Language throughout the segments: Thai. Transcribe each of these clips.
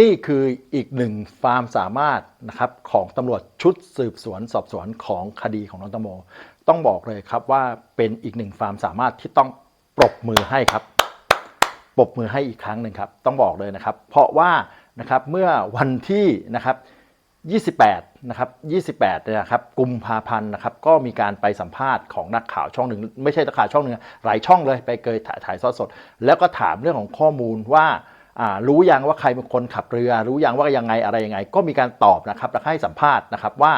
นี่คืออีกหนึ่งความสามารถนะครับของตำรวจชุดสืบสวนสอบสวนของคดีของน้องตังโม ต้องบอกเลยครับว่าเป็นอีกหนึ่งความสามารถที่ต้องปรบมือให้ครับปรบมือให้อีกครั้งหนึ่งครับ ต้องบอกเลยนะครับ เพราะว่านะครับเมื่อวันที่นะครับ28นะครับ28เนี่ยนะครับกุมภาพันธ์นะครับก็มีการไปสัมภาษณ์ของนักข่าวช่องหนึ่งไม่ใช่นักข่าวช่องหนึ่งหลายช่องเลยไปเกยถ่ายถ่ายทอดสด แล้วก็ถามเรื่องของข้อมูลว่า รู้ยังว่าใครเป็นคนขับเรือ รู้ยังว่ายังไงอะไรยังไง ก็มีการตอบนะครับและให้สัมภาษณ์นะครับว่า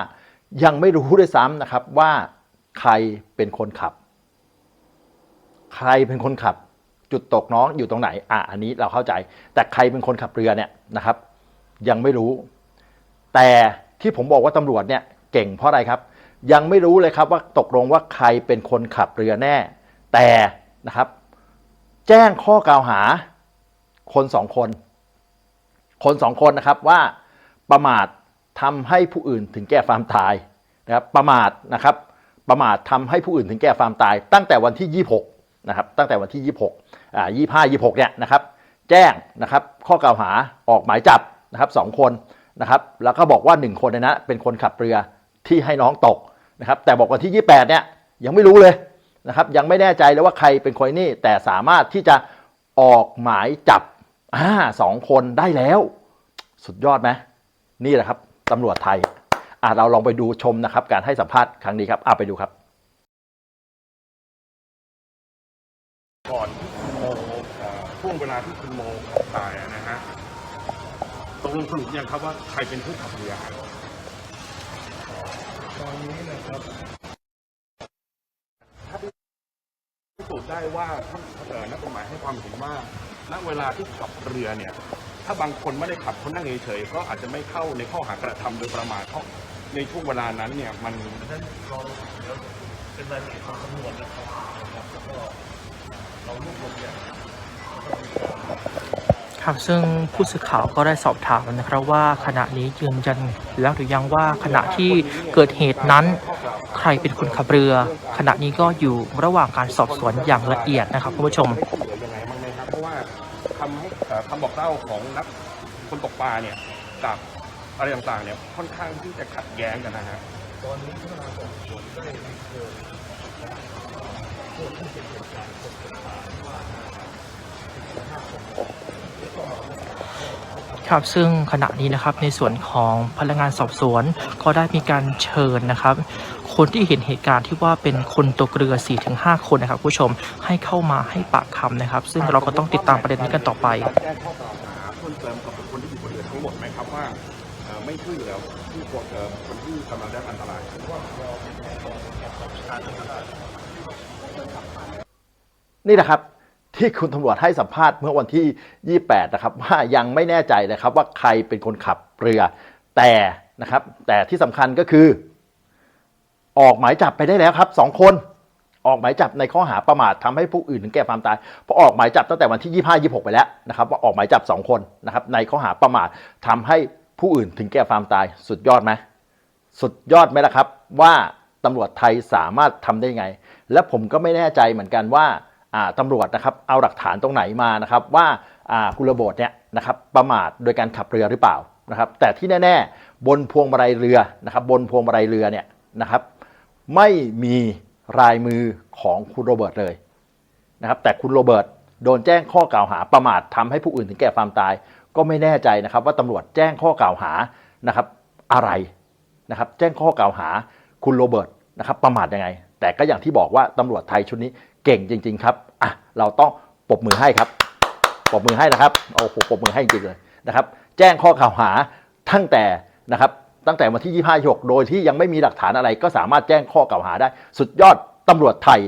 ยังไม่รู้ด้วยซ้ำนะครับว่าใครเป็นคนขับ ใครเป็นคนขับ จุดตกน้องอยู่ตรงไหนอะอันนี้เราเข้าใจ แต่ใครเป็นคนขับเรือเนี่ยนะครับ ยังไม่รู้ แต่ที่ผมบอกว่าตำรวจเนี่ยเก่งเพราะอะไรครับ ยังไม่รู้เลยครับว่าตกลงว่าใครเป็นคนขับเรือแน่ แต่นะครับ แจ้งข้อกล่าวหา คนสองคน คนสองคนนะครับว่าประมาททำให้ผู้อื่นถึงแก่ความตายนะครับประมาทนะครับ ประมาททำให้ผู้อื่นถึงแก่ความตาย ตั้งแต่วันที่ 26นะครับตั้งแต่วันที่ 26อ่า25 26เนี่ยนะครับแจ้งนะครับข้อกล่าวหาออกหมายจับนะครับสองคนนะครับแล้วก็บอกว่า 1 คนเนยนะเป็นคนขับเรือที่ให้น้องตกนะครับแต่บอกวันที่ 28เนี่ยยังไม่รู้เลยนะครับยังไม่แน่ใจเลยว่าใครเป็นคนนี่แต่สามารถที่จะออกหมายจับ อ่าสองคนได้แล้ว สุดยอดไหมนี่แหละครับตำรวจไทยอะเราลองไปดูชมนะครับ การให้สัมภาษณ์ครั้งนี้ครับอะไปดูครับก่อนที่คุณโมเอ่อช่วงเวลาที่คุณโมตายอะนะฮะตกลงสรุปยังครับว่าใครเป็นผู้ขับเรือครับตอนนี้นะครับพิสูจน์ได้ว่าท่านเอ่อนักกฎหมายให้ความเห็นว่า ณเวลาที่ขับเรือเนี่ย ถ้าบางคนไม่ได้ขับคนนั่งเฉยๆก็อาจจะไม่เข้าในข้อหากระทำโดยประมาทเพราะในช่วงเวลานั้นเนี่ยมันนั้นเราเดี๋ยวเป็นรายละเอียดของตำรวนะครับนะครับแล้วก็เรารวบรวมอย่างครับซึ่งผู้สื่อข่าวก็ได้สอบถามนะครับว่าขณะนี้ยืนยันแล้วหรือยังว่าขณะที่เกิดเหตุนั้น ใครเป็นคนขับเรือ ขณะนี้ก็อยู่ระหว่างการสอบสวนอย่างละเอียดนะครับคุณผู้ชม คำให้เอ่อคำบอกเล่าของนักคนตกปลาเนี่ยกับอะไรต่างๆเนี่ยค่อนข้างที่จะขัดแย้งกันนะฮะ ตอนนี้พนักงานสอบสวนได้เทินพวกที่เป็นเหตุการณ์คนต่าว่าห้าคนแล้วก็ครับซึ่งขณะนี้นะครับในส่วนของพนักงานสอบสวนก็ได้มีการเชิญนะครับ คนที่เห็นเหตุการณ์ที่ว่าเป็นคนตกเรือ 4-5 คนนะครับคุณผู้ชมให้เข้ามาให้ปากคำนะครับ ซึ่งเราก็ต้องติดตามประเด็นนี้กันต่อไปแจ้งข้อกล่าวหาเพิ่มเติมกับบุคคลที่อยู่บนเรือทั้งหมดไหมครับว่าเอ่อไม่ช่วยเหลือผู้คนเอ่อคนที่กำลังได้รับอันตราย นี่นะครับ ที่คุณตำรวจให้สัมภาษณ์เมื่อวันที่ 28 นะครับ ว่ายังไม่แน่ใจนะครับว่าใครเป็นคนขับเรือ แต่นะครับ แต่ที่สำคัญก็คือ ออกหมายจับไปได้แล้วครับสองคนออกหมายจับในข้อหาประมาททำให้ผู้อื่นถึงแก่ความตายเพราะออกหมายจับตั้งแต่วันที่ 25 26 ไปแล้วนะครับว่าออกหมายจับ 2 คนนะครับในข้อหาประมาททำให้ผู้อื่นถึงแก่ความตาย สุดยอดไหมสุดยอดไหมล่ะครับ ว่าตำรวจไทยสามารถทำได้ไง และผมก็ไม่แน่ใจเหมือนกันว่าอ่าตำรวจนะครับเอาหลักฐานตรงไหนมานะครับว่าอ่าคุณระโบดเนี่ยนะครับประมาทโดยการขับเรือหรือเปล่านะครับแต่ที่แน่ ๆ บนพวงมาลัยเรือนะครับบนพวงมาลัยเรือเนี่ยนะครับ ไม่มีลายมือของคุณโรเบิร์ตเลยนะครับแต่คุณโรเบิร์ตโดนแจ้งข้อกล่าวหาประมาททำให้ผู้อื่นถึงแก่ความตาย ก็ไม่แน่ใจนะครับว่าตำรวจแจ้งข้อกล่าวหานะครับอะไรนะครับแจ้งข้อกล่าวหาคุณโรเบิร์ตนะครับประมาทยังไง แต่ก็อย่างที่บอกว่าตำรวจไทยชุดนี้เก่งจริง ๆ ครับอะเราต้องปรบมือให้ครับปรบมือให้นะครับโอ้โหปรบมือให้จริงๆเลยนะครับ แจ้งข้อกล่าวหาตั้งแต่นะครับ ตั้งแต่วันที่ 25 6 โดยที่ยังไม่มีหลักฐานอะไรก็สามารถแจ้งข้อกล่าวหาได้ สุดยอดตำรวจไทย